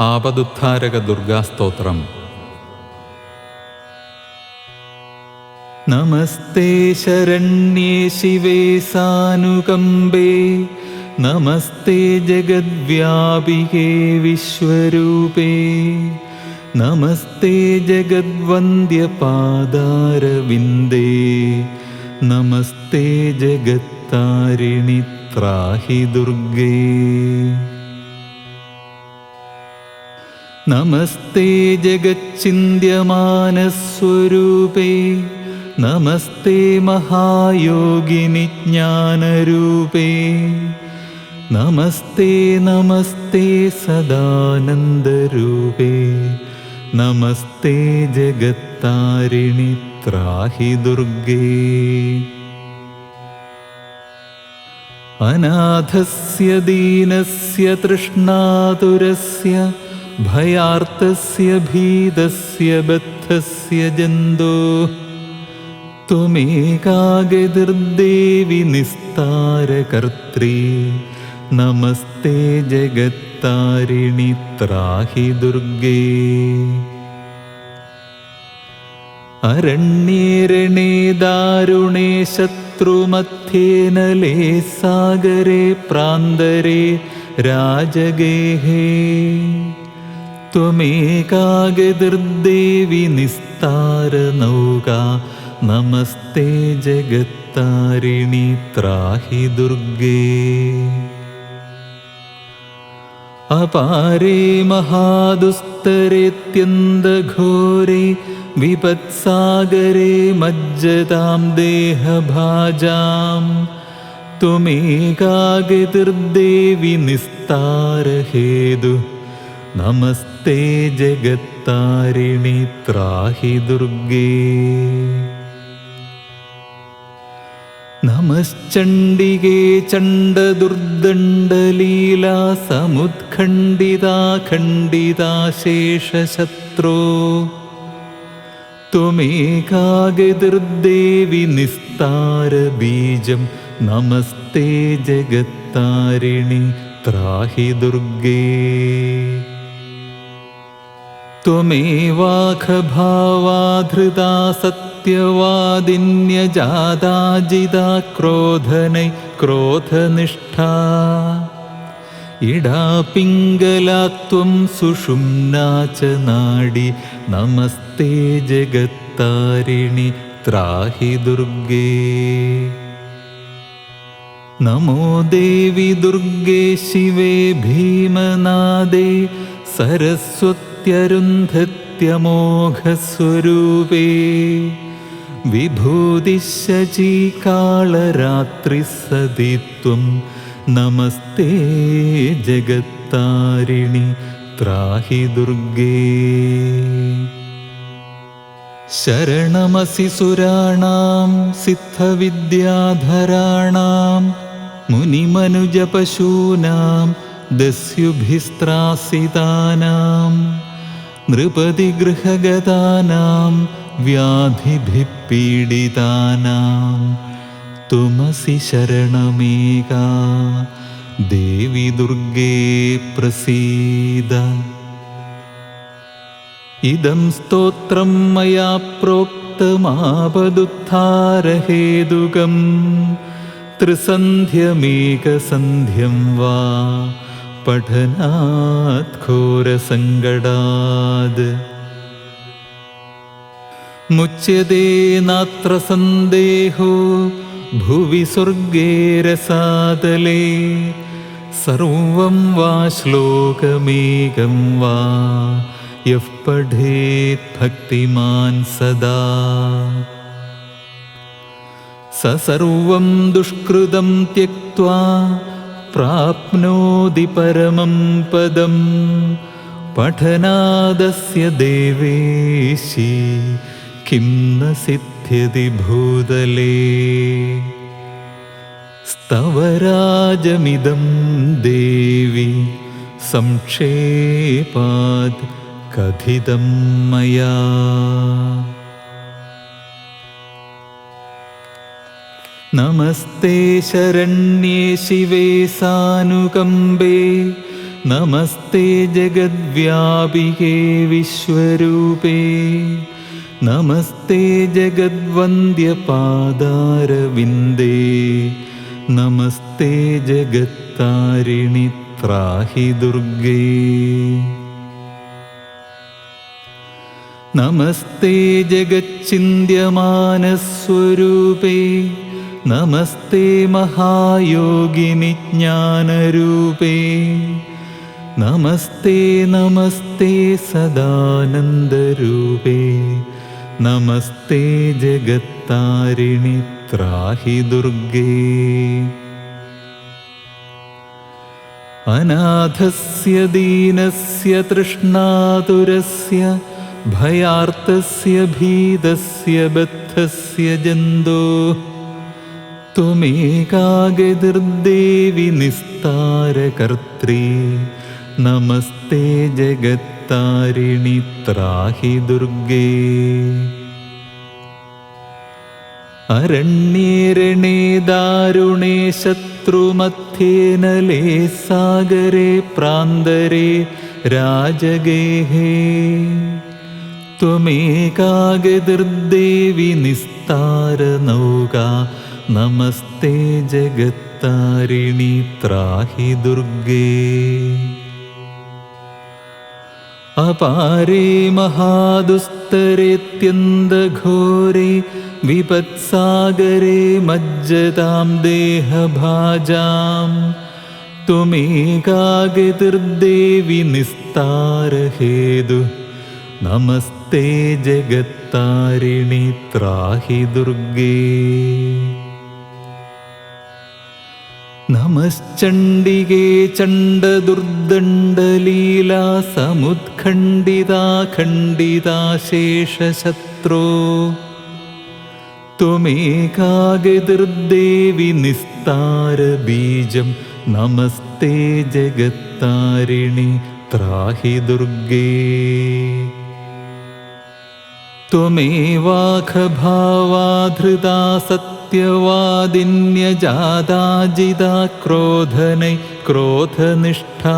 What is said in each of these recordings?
ആപദുദ്ധാരക ദുർഗാസ്തോത്രം. നമസ്തേ ശരണ്യേ ശിവേ സാനുകമ്പേ. നമസ്തേ ജഗദ്വ്യാപികേ വിശ്വരൂപേ. നമസ്തേ ജഗദ്വന്ദ്യപാദാരവിന്ദേ. നമസ്തേ ജഗത്താരിണി ത്രാഹി ദുർഗേ. നമസ്തേ ജഗച്ചിന്യമാനസ്വരൂപേ നമസ്തേ മഹായോഗിനി ജ്ഞാനരൂപേ. നമസ്തേ നമസ്തേ സദാനന്ദരൂപേ. നമസ്തേ ജഗത്താരിണി ത്രാഹി ദുർഗേ. അനാഥസ്യ ദീനസ്യ തൃഷ്ണാതുരസ്യ ഭയാർത്തസ്യ ഭീതസ്യ ബദ്ധസ്യ ജന്തോ. ത്വമേകാഗതിർദേവി നിസ്താരകർത്രേ. നമസ്തേ ജഗത്താരിണി ത്രാഹി ദുർഗേ. അരണ്യേരണേ ദാരുണേ ശത്രുമധ്യേനലേ സാഗരേ പ്രാന്തരേ രാജഗേഹേ. ത്വമേകാഗതിർദേവി നിസ്താരനൗകാ നമസ്തേ ജഗത്താരിണി ത്രാഹി ദുർഗേ. അപാരേ മഹാദുസ്തരേത്യന്തഘോരേ വിപത്സാഗരേ മജ്ജതാം ദേഹഭാജാം. ത്വമേകാഗതിർദേവി നിസ്താരഹേതു നമസ്തേ ജഗത്താരിണി ത്രാഹി ദുർഗേ. നമശ്ചണ്ഡികേ ചണ്ഡദുർദണ്ഡലീലാ സമുത്ഖണ്ഡിതാ ഖണ്ഡിതാ ശേഷശത്രോ ത്വമേകാഗതിർദേവി നിസ്താരബീജം നമസ്തേ ജഗത്താരിണി ത്രാഹി ദുർഗേ. त्वमेवाखभावाधृता सत्यवादिन्यजादाजिदा क्रोधनै क्रोधनिष्ठा इडापिङ्गला त्वं सुषुम्ना च नाडी नमस्ते जगत्तारिणि त्राहि दुर्गे नमो देवि दुर्गे शिवे भीमनादे सरस्वती സരസ്വത്യരുന്ധത്യമോഘസ്വരൂപേ വിഭൂതിശചീകാളരാത്രി സതിത്വം നമസ്തേ ജഗത്താരിണി ത്രാഹി ദുർഗേ. ശരണമസി സുരാണാം സിദ്ധവിദ്യാധരാണാം മുനിമനുജപശൂനാം ദസ്യുഭിസ്ത്രാസിതാനാം. नृपतिगृहगतानां व्याधिभिः पीडितानां तुमसि शरणमेका देवि दुर्गे प्रसीद। इदं स्तोत्रं मया प्रोक्तमापदुत्थारहेदुकं त्रिसन्ध्यमेकसन्ध्यं वा पठनात् खोरसङ्गडाद् मुच्यते नात्र सन्देहो भुवि स्वर्गे रसातले सर्वं वा श्लोकमेकं वा यः पठेत् भक्तिमान् सदा स सर्वं दुष्कृतं त्यक्त्वा प्राप्नोति परमं पदं। पठनादस्य देवेशि किं न सिद्ध्यति भूतले स्तवराजमिदं देवि संक्षेपात् कथितं मया। നമസ്തേ ശരണ്യേ ശിവേ സാനുകമ്പേ. നമസ്തേ ജഗദ്വ്യാപികേ വിശ്വരൂപേ. നമസ്തേ ജഗദ്വന്ദ്യപാദാരവിന്ദേ. നമസ്തേ ജഗത്താരിണി ത്രാഹി ദുർഗേ. നമസ്തേ ജഗച്ചിന്യമാനസ്വരൂപേ നമസ്തേ മഹായോഗിനി ജ്ഞാനരൂപേ. നമസ്തേ നമസ്തേ സദാനന്ദരൂപേ. നമസ്തേ ജഗത്താരിണി ത്രാഹി ദുർഗേ. അനാഥസ്യ ദീനസ്യ തൃഷ്ണാതുരസ്യ ഭയാർത്തസ്യ ഭീതസ്യ ബദ്ധസ്യ ജന്തോ. ത്വമേകാഗതിർദേവി നിസ്താരകർത്രേ. നമസ്തേ ജഗത്താരിണി ത്രാഹി ദുർഗേ. അരണ്യേരണേ ദാരുണേ ശത്രുമധ്യേനലേ സാഗരേ പ്രാന്തരേ രാജഗേഹേ. ത്വമേകാഗതിർദേവി നിസ്താരനൗകാ നമസ്തേ ജഗത്താരിണി ത്രാഹി ദുർഗേ. അപാരേ മഹാദുസ്തരേത്യന്തഘോരേ വിപത്സാഗരേ മജ്ജതാം ദേഹഭാജാം. ത്വമേകാഗതിർദേവി നിസ്താരഹേതു. നമസ്തേ ജഗത്താരിണി ത്രാഹി ദുർഗേ. നമശ്ചണ്ഡികേ ചണ്ഡദുർദണ്ഡലീലാ സമുത്ഖണ്ഡിതാ ഖണ്ഡിതാ ശേഷശത്രോ ത്വമേകാഗതിർദേവി നിസ്താരബീജം നമസ്തേ ജഗത്താരിണി ത്രാഹി ദുർഗേ त्वमेवाखभावाधृता सत्यवादिन्यजादाजिदा क्रोधनै क्रोधनिष्ठा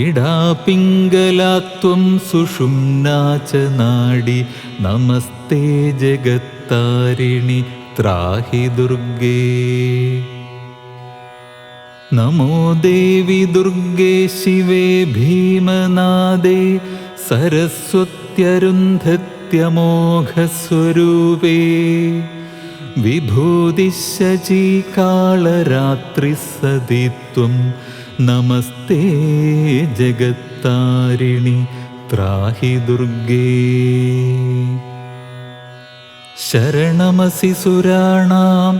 इडा पिङ्गला त्वं सुषुम्ना च नाडि नमस्ते जगत्तारिणि त्राहि दुर्गे നമോ ദേവി ദുർഗേ ശിവേ ഭീമനാദേ സരസ്വത്യരുന്ധത്യമോഘസ്വരൂപേ വിഭൂതിശചീകാളരാത്രിസതിത്വം നമസ്തേ ജഗത്താരിണി ത്രാഹി ദുർഗേ. ശരണമസി സുരാണാം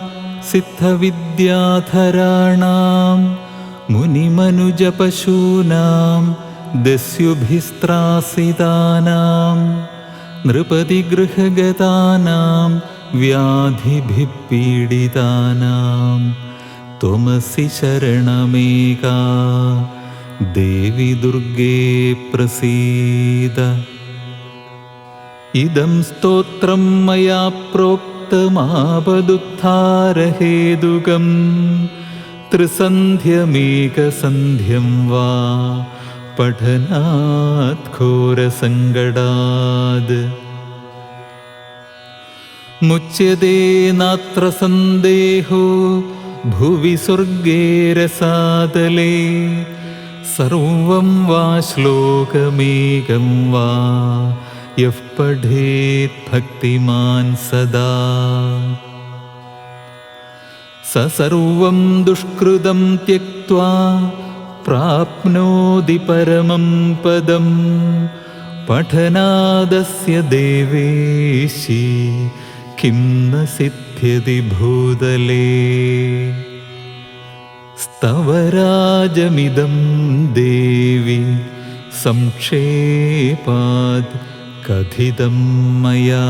സിദ്ധവിദ്യാധരാണാം മുനിമനുജപശൂനാം ദസ്യുഭിസ്ത്രാസിതാനാം നൃപതിഗൃഹഗതാനാം व्याधिभिपीडितानां त्वमसि शरणमेका देवि दुर्गे प्रसीद इदं स्तोत्रं मया प्रोक्तमापदुत्थारहेदुगं त्रिसन्ध्यमेकसन्ध्यं वा पठनात् घोरसङ्कटाद् मुच्यते नात्र सन्देहो भुवि स्वर्गे रसातले। सर्वं वा श्लोकमेकं वा यः पठेत् भक्तिमान् सदा। स सर्वं दुष्कृतं त्यक्त्वा प्राप्नोति परमं पदं पठनादस्य देवेशि किं न सिद्ध्यति भूतले स्तवराजमिदं देवि संक्षेपात् कथितं मया